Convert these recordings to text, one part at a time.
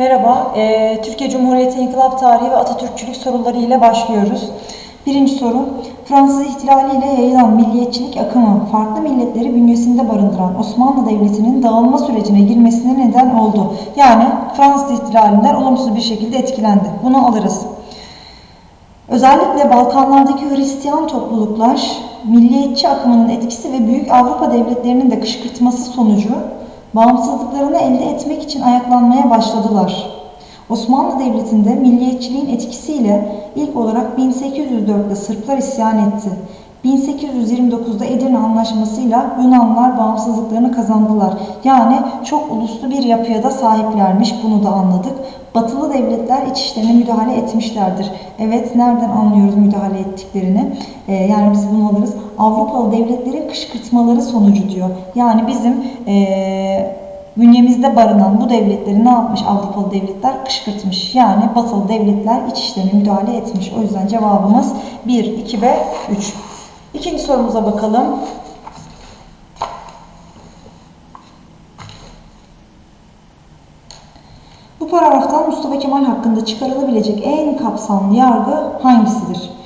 Merhaba, eee, Türkiye Cumhuriyeti İnkılap Tarihi ve Atatürkçülük soruları ile başlıyoruz. Birinci soru, Fransız ihtilali ile yayılan milliyetçilik akımı farklı milletleri bünyesinde barındıran Osmanlı Devleti'nin dağılma sürecine girmesine neden oldu. Yani Fransız ihtilalinden olumsuz bir şekilde etkilendi. Bunu alırız. Özellikle Balkanlardaki Hristiyan topluluklar milliyetçi akımının etkisi ve büyük Avrupa devletlerinin de kışkırtması sonucu bağımsızlıklarını elde etmek için ayaklanmaya başladılar. Osmanlı Devleti'nde milliyetçiliğin etkisiyle ilk olarak 1804'te Sırplar isyan etti. 1829'da Edirne Anlaşması'yla Yunanlar bağımsızlıklarını kazandılar. Yani çok uluslu bir yapıya da sahiplermiş. Bunu da anladık. Batılı devletler iç işlerine müdahale etmişlerdir. Evet, nereden anlıyoruz müdahale ettiklerini? Ee, yani biz bunu alırız. Avrupalı devletlerin kışkırtmaları sonucu diyor. Yani bizim ee, bünyemizde barınan bu devletleri ne yapmış Avrupalı devletler? Kışkırtmış. Yani batılı devletler iç işlerine müdahale etmiş. O yüzden cevabımız 1, 2 ve 3. İkinci sorumuza bakalım. Bu paragraftan Mustafa Kemal hakkında çıkarılabilecek en kapsamlı yargı hangisidir?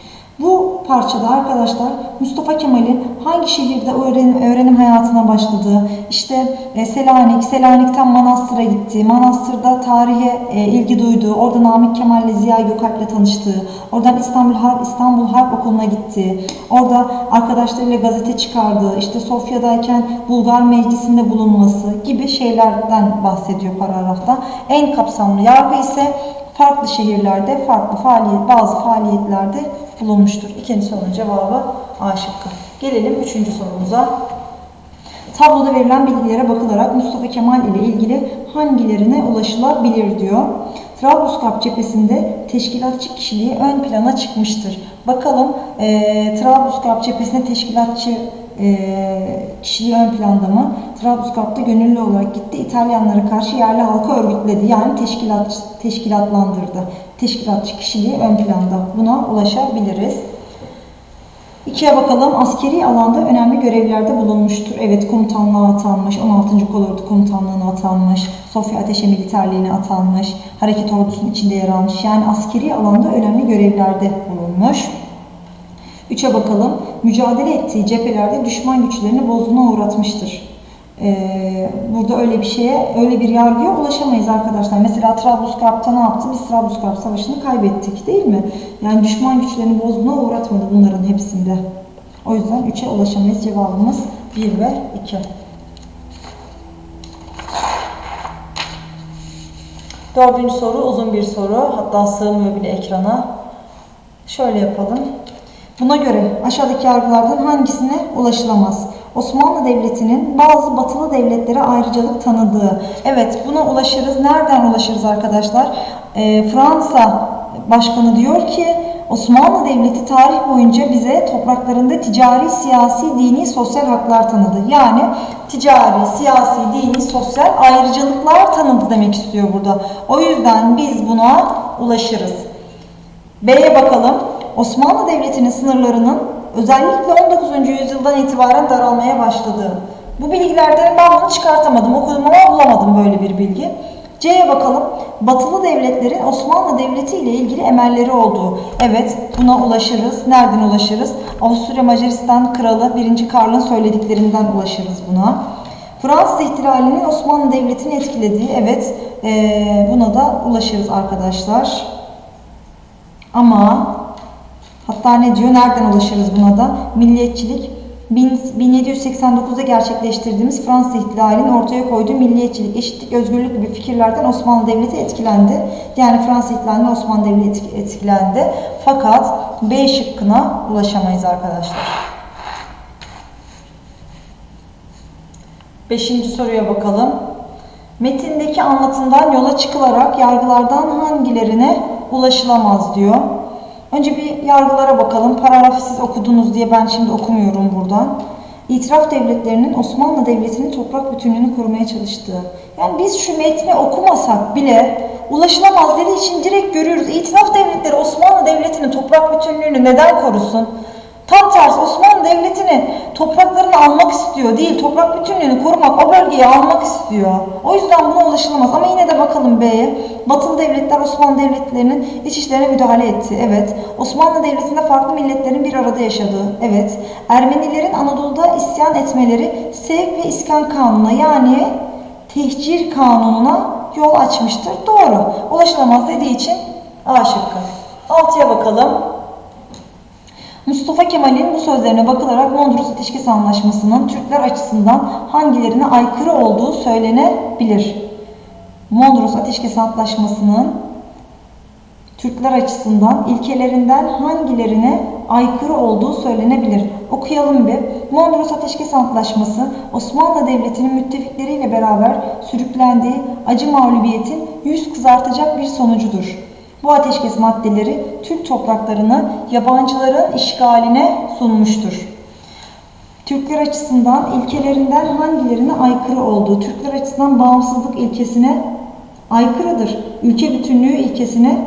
Parçada arkadaşlar Mustafa Kemal'in hangi şehirde öğrenim, öğrenim hayatına başladığı, işte e, Selanik, Selanik'ten Manastır'a gittiği, Manastır'da tarihe e, ilgi duyduğu, orada Namık Kemal ile Ziya Gökalp'le tanıştığı, oradan İstanbul Harp, İstanbul Harp Okulu'na gittiği, orada arkadaşlarıyla gazete çıkardığı, işte Sofya'dayken Bulgar Meclisi'nde bulunması gibi şeylerden bahsediyor paragrafta. En kapsamlı yargı ise farklı şehirlerde, farklı faaliyet, bazı faaliyetlerde bulunmuştur. İkinci sorunun cevabı A şıkkı. Gelelim üçüncü sorumuza. Tabloda verilen bilgilere bakılarak Mustafa Kemal ile ilgili hangilerine ulaşılabilir diyor. Trablusgarp cephesinde teşkilatçı kişiliği ön plana çıkmıştır. Bakalım e, Trablusgarp cephesinde teşkilatçı e, kişiliği ön planda mı? Trablusgarp'ta gönüllü olarak gitti. İtalyanlara karşı yerli halkı örgütledi. Yani teşkilat teşkilatlandırdı. Teşkilatçı kişiliği ön planda. Buna ulaşabiliriz. İkiye bakalım. Askeri alanda önemli görevlerde bulunmuştur. Evet komutanlığa atanmış, 16. Kolordu komutanlığına atanmış, Sofya Ateşe Militerliğine atanmış, hareket ordusunun içinde yer almış. Yani askeri alanda önemli görevlerde bulunmuş. Üçe bakalım. Mücadele ettiği cephelerde düşman güçlerini bozguna uğratmıştır. Ee, burada öyle bir şeye, öyle bir yargıya ulaşamayız arkadaşlar. Mesela Trablusgarp'ta ne yaptı? Biz Trablusgarp Savaşı'nı kaybettik değil mi? Yani düşman güçlerini bozguna uğratmadı bunların hepsinde. O yüzden 3'e ulaşamayız. Cevabımız 1 ve 2. Dördüncü soru uzun bir soru. Hatta sığmıyor bile ekrana. Şöyle yapalım. Buna göre aşağıdaki yargılardan hangisine ulaşılamaz? Osmanlı Devleti'nin bazı batılı devletlere ayrıcalık tanıdığı. Evet buna ulaşırız. Nereden ulaşırız arkadaşlar? Ee, Fransa Başkanı diyor ki Osmanlı Devleti tarih boyunca bize topraklarında ticari, siyasi, dini, sosyal haklar tanıdı. Yani ticari, siyasi, dini, sosyal ayrıcalıklar tanıdı demek istiyor burada. O yüzden biz buna ulaşırız. B'ye bakalım. Osmanlı Devleti'nin sınırlarının özellikle 19. yüzyıldan itibaren daralmaya başladığı. Bu bilgilerden bunu çıkartamadım, okudum ama bulamadım böyle bir bilgi. C'ye bakalım. Batılı devletlerin Osmanlı Devleti ile ilgili emelleri olduğu. Evet, buna ulaşırız. Nereden ulaşırız? Avusturya Macaristan Kralı 1. Karl'ın söylediklerinden ulaşırız buna. Fransız ihtilalinin Osmanlı Devleti'ni etkilediği. Evet, buna da ulaşırız arkadaşlar. Ama hatta ne diyor? Nereden ulaşırız buna da? Milliyetçilik 1789'da gerçekleştirdiğimiz Fransız ihtilalinin ortaya koyduğu milliyetçilik, eşitlik, özgürlük gibi fikirlerden Osmanlı Devleti etkilendi. Yani Fransız ihtilalinden Osmanlı Devleti etkilendi. Fakat B şıkkına ulaşamayız arkadaşlar. Beşinci soruya bakalım. Metindeki anlatımdan yola çıkılarak yargılardan hangilerine ulaşılamaz diyor. Önce bir yargılara bakalım. Paragrafı siz okudunuz diye ben şimdi okumuyorum buradan. İtiraf devletlerinin Osmanlı Devleti'nin toprak bütünlüğünü korumaya çalıştığı. Yani biz şu metni okumasak bile ulaşılamaz dediği için direkt görüyoruz. İtiraf devletleri Osmanlı Devleti'nin toprak bütünlüğünü neden korusun? Tam tersi Osmanlı Devleti'nin topraklarını almak istiyor değil, toprak bütünlüğünü korumak, o bölgeyi almak istiyor. O yüzden buna ulaşılamaz. Ama yine de bakalım B'ye. Batılı devletler Osmanlı devletlerinin iç işlerine müdahale etti. Evet. Osmanlı Devleti'nde farklı milletlerin bir arada yaşadığı. Evet. Ermenilerin Anadolu'da isyan etmeleri sevk ve iskan kanununa yani tehcir kanununa yol açmıştır. Doğru. Ulaşılamaz dediği için A şıkkı. 6'ya bakalım. Mustafa Kemal'in bu sözlerine bakılarak Mondros Ateşkes Anlaşması'nın Türkler açısından hangilerine aykırı olduğu söylenebilir. Mondros Ateşkes Antlaşması'nın Türkler açısından ilkelerinden hangilerine aykırı olduğu söylenebilir. Okuyalım bir. Mondros Ateşkes Antlaşması Osmanlı Devleti'nin müttefikleriyle beraber sürüklendiği acı mağlubiyetin yüz kızartacak bir sonucudur. Bu ateşkes maddeleri Türk topraklarını yabancıların işgaline sunmuştur. Türkler açısından ilkelerinden hangilerine aykırı olduğu, Türkler açısından bağımsızlık ilkesine aykırıdır. Ülke bütünlüğü ilkesine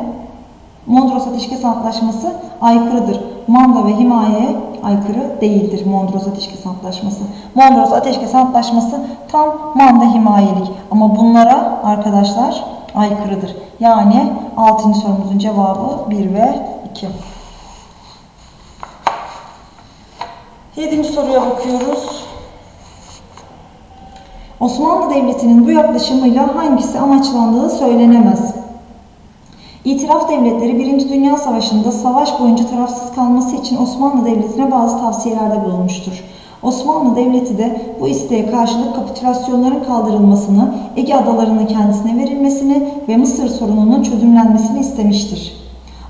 Mondros Ateşkes Antlaşması aykırıdır. Manda ve himayeye aykırı değildir Mondros Ateşkes Antlaşması. Mondros Ateşkes Antlaşması tam manda himayelik ama bunlara arkadaşlar aykırıdır. Yani 6. sorumuzun cevabı 1 ve 2. 7. soruya bakıyoruz. Osmanlı Devleti'nin bu yaklaşımıyla hangisi amaçlandığı söylenemez. İtiraf devletleri 1. Dünya Savaşı'nda savaş boyunca tarafsız kalması için Osmanlı Devleti'ne bazı tavsiyelerde bulunmuştur. Osmanlı Devleti de bu isteğe karşılık kapitülasyonların kaldırılmasını, Ege adalarının kendisine verilmesini ve Mısır sorununun çözümlenmesini istemiştir.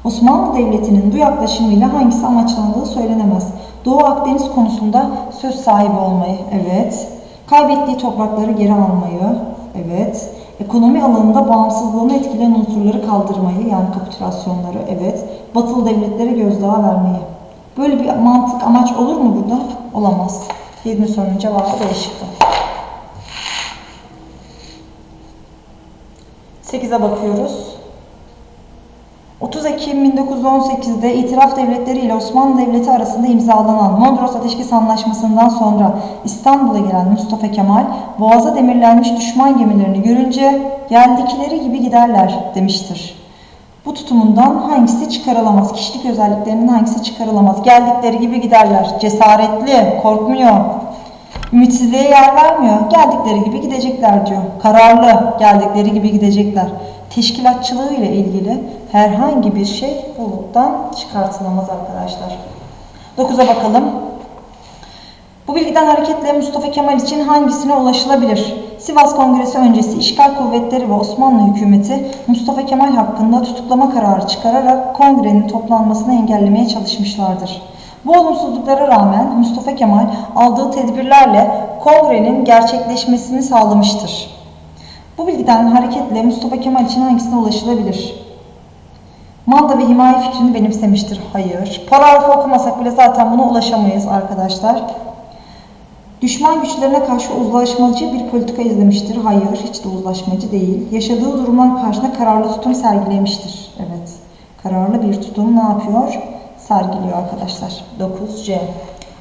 Osmanlı Devleti'nin bu yaklaşımıyla hangisi amaçlandığı söylenemez. Doğu Akdeniz konusunda söz sahibi olmayı, evet. Kaybettiği toprakları geri almayı, evet. Ekonomi alanında bağımsızlığını etkileyen unsurları kaldırmayı, yani kapitülasyonları, evet. Batılı devletlere gözdağı vermeyi. Böyle bir mantık, amaç olur mu burada? Olamaz. 7. sorunun cevabı B şıkkı. 8'e bakıyoruz. 30 Ekim 1918'de İtiraf Devletleri ile Osmanlı Devleti arasında imzalanan Mondros Ateşkes Anlaşması'ndan sonra İstanbul'a gelen Mustafa Kemal, boğaza demirlenmiş düşman gemilerini görünce geldikleri gibi giderler demiştir. Bu tutumundan hangisi çıkarılamaz? Kişilik özelliklerinden hangisi çıkarılamaz? Geldikleri gibi giderler. Cesaretli, korkmuyor. Ümitsizliğe yer vermiyor. Geldikleri gibi gidecekler diyor. Kararlı, geldikleri gibi gidecekler. Teşkilatçılığı ile ilgili herhangi bir şey buluttan çıkartılamaz arkadaşlar. 9'a bakalım. Bu bilgiden hareketle Mustafa Kemal için hangisine ulaşılabilir? Sivas Kongresi öncesi işgal kuvvetleri ve Osmanlı hükümeti Mustafa Kemal hakkında tutuklama kararı çıkararak kongrenin toplanmasını engellemeye çalışmışlardır. Bu olumsuzluklara rağmen Mustafa Kemal aldığı tedbirlerle kongrenin gerçekleşmesini sağlamıştır. Bu bilgiden hareketle Mustafa Kemal için hangisine ulaşılabilir? Manda ve himaye fikrini benimsemiştir. Hayır. Paragrafı okumasak bile zaten buna ulaşamayız arkadaşlar. Düşman güçlerine karşı uzlaşmacı bir politika izlemiştir. Hayır, hiç de uzlaşmacı değil. Yaşadığı durumlar karşısında kararlı tutum sergilemiştir. Evet, kararlı bir tutum ne yapıyor? Sergiliyor arkadaşlar. 9C.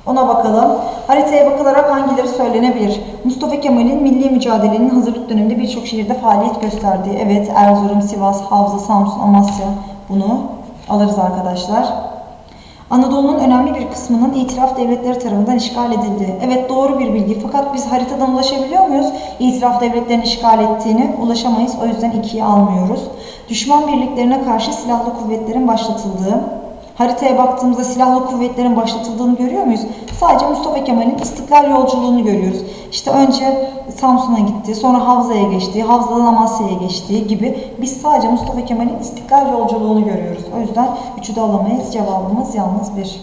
Ona bakalım. Haritaya bakılarak hangileri söylenebilir? Mustafa Kemal'in milli mücadelenin hazırlık döneminde birçok şehirde faaliyet gösterdiği. Evet, Erzurum, Sivas, Havza, Samsun, Amasya. Bunu alırız arkadaşlar. Anadolu'nun önemli bir kısmının itiraf devletleri tarafından işgal edildi. Evet doğru bir bilgi fakat biz haritadan ulaşabiliyor muyuz? İtiraf devletlerin işgal ettiğini ulaşamayız. O yüzden ikiye almıyoruz. Düşman birliklerine karşı silahlı kuvvetlerin başlatıldığı. Haritaya baktığımızda silahlı kuvvetlerin başlatıldığını görüyor muyuz? Sadece Mustafa Kemal'in istiklal yolculuğunu görüyoruz. İşte önce Samsun'a gitti, sonra Havza'ya geçti, Havza'dan Amasya'ya geçti gibi biz sadece Mustafa Kemal'in istiklal yolculuğunu görüyoruz. O yüzden üçü de alamayız. Cevabımız yalnız bir.